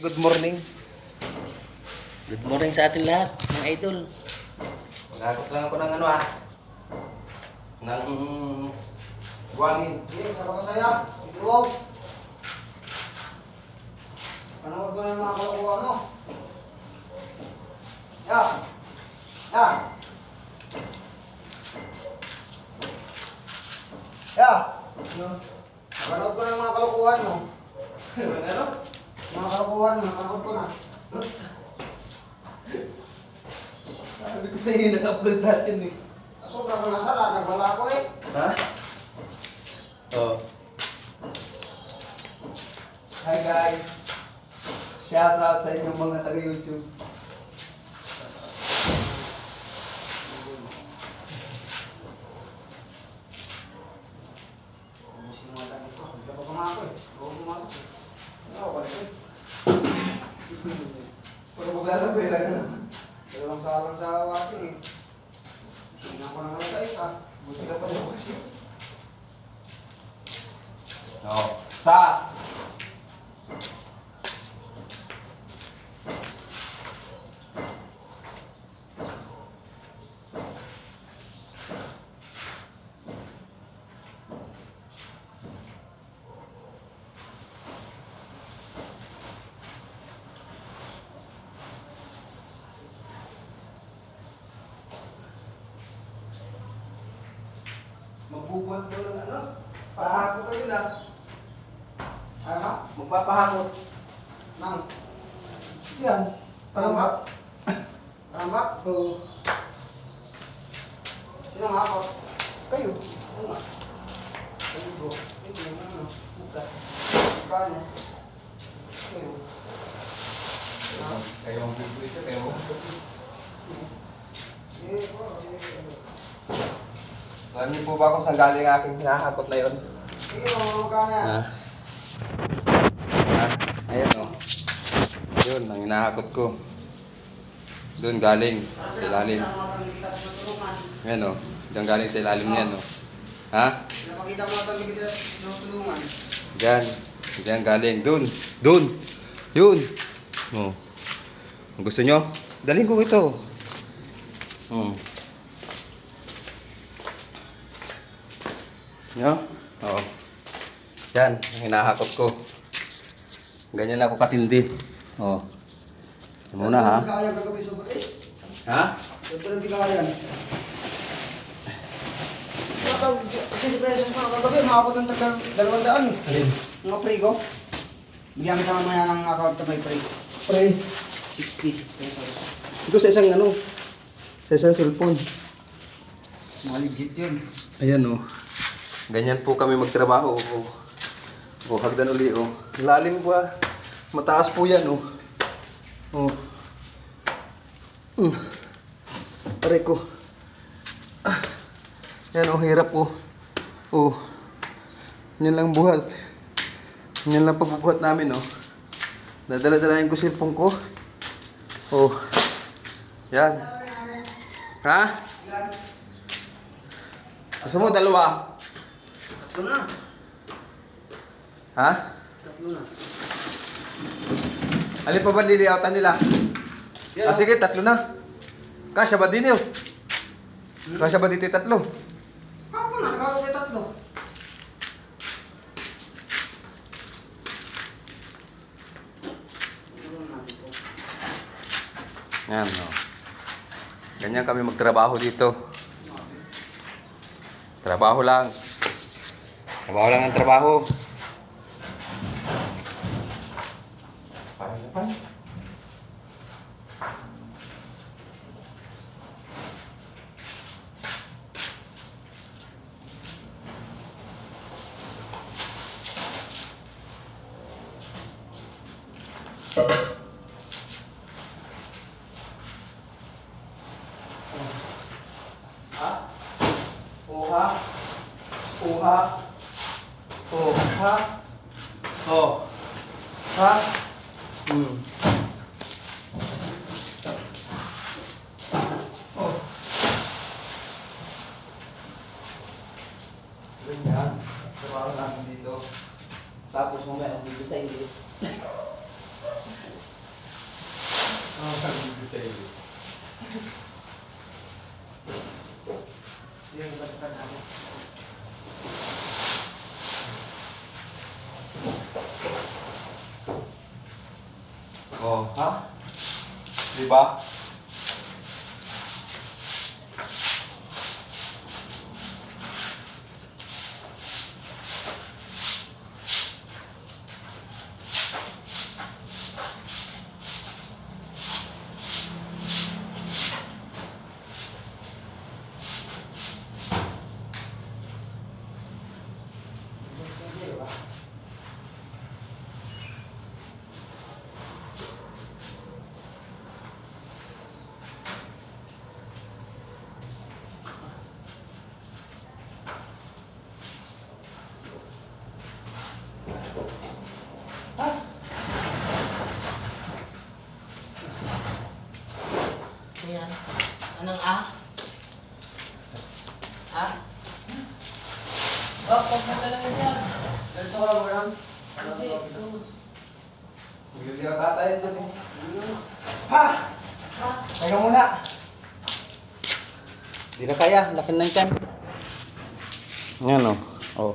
Good morning. Good morning sa ating lahat, mga idol. Mag-akot lang ako ng ano ah. Ng buwangin. Sige, sa kapasaya. Ituwag. Panood ko na mga kalakuha mo. Ya. Ya. Ya. Panood ko na mga kalokohan mo. ano? Mo, panood ko na. Sabi ko sa inyo, nag-upload natin eh. Sobrang nasara, nagwala ko eh. Ha? Oh. Hi guys. Shout out sa inyong mga taga-YouTube. Ayusin mo lang ito. Hindi ka pa pumako eh. Oo, pumako. Ano, balik eh. Puro maglalabay lang ano. Dalawang salang sa wating eh. Sina ko na sa isa. Buti ka pa rin kasi. Oo. Sa! Magbubuhat mo ng ano? Pahakot kayo lang. Ano na? Magpapahakot. Nang. Yan. Palambak? Palambak? Oo. Sino nga ako? Kayo. Ano nga? Ano bro? Hindi naman ano. Bukas. Kano? Kayo. Kayo ang bibig sa kayo. Eh, oh, sige. Alam niyo po ba kung saan galing ang aking hinahakot na yun? Sige, oh, kano yan? Ah. Ah, ayan o. Yun, ang hinahakot ko. Doon galing, sa ilalim. Ayan o, diyan galing sa ilalim niyan o. Ha? Napakita mo ito kita sa tulungan. Diyan. Diyan galing. Doon. Doon. Yun. O. Kung gusto nyo, dalhin ko ito. Hmm. Nyo? Oo. Yan, ang hinahakot ko. Ganyan ako katindi. Oo. Yan muna ha. Kaya sa. Ha? Ito lang bigayan. Kasi di pesos mga kagabi, makapot ng tagal dalawang daan eh. Alin? Mga pre ko. Bigyan kita mamaya ng account na may pre. Pre. 60 pesos. Ito sa isang ano? Sa isang cellphone. Mga legit yun. Ayan o. Ganyan po kami magtrabaho. O, o hagdan uli o. Lalim po ah. Mataas po yan o. O. Mm. Aray ko. Ah. Yan o, hirap po. O. Yan lang buhat. Yan lang pagbubuhat namin o. Dadala-dalahin ko cellphone ko. O. Yan. Ha? Gusto mo dalawa? Tatlo na. Ha? Tatlo na. Alin pa ba liliyautan nila? Ah, sige, tatlo na. Kasya ba din yun? Kasya ba dito tatlo? Ako na, nagkakaroon kayo tatlo. Yan, no. Ganyan kami magtrabaho dito. Trabaho lang. Trabaho lang ang trabaho. Paano na pa? Ha? Uha? Uha? Uha? Oh. Ha? Hmm. Oh. Ganyan. Trabaho namin dito. Tapos mamaya, dito sa inyo. Yung balikan namin. Oh, ha? Di ba? Ayan. Anong ah? Ah? Oh, huwag mo talaga yan. Ganito ka lang, madam. Hindi, ito. Bigyan ka tatay dyan eh. Ha? Teka muna. Di na kaya, laki ng tiyan. Yan o. Oh.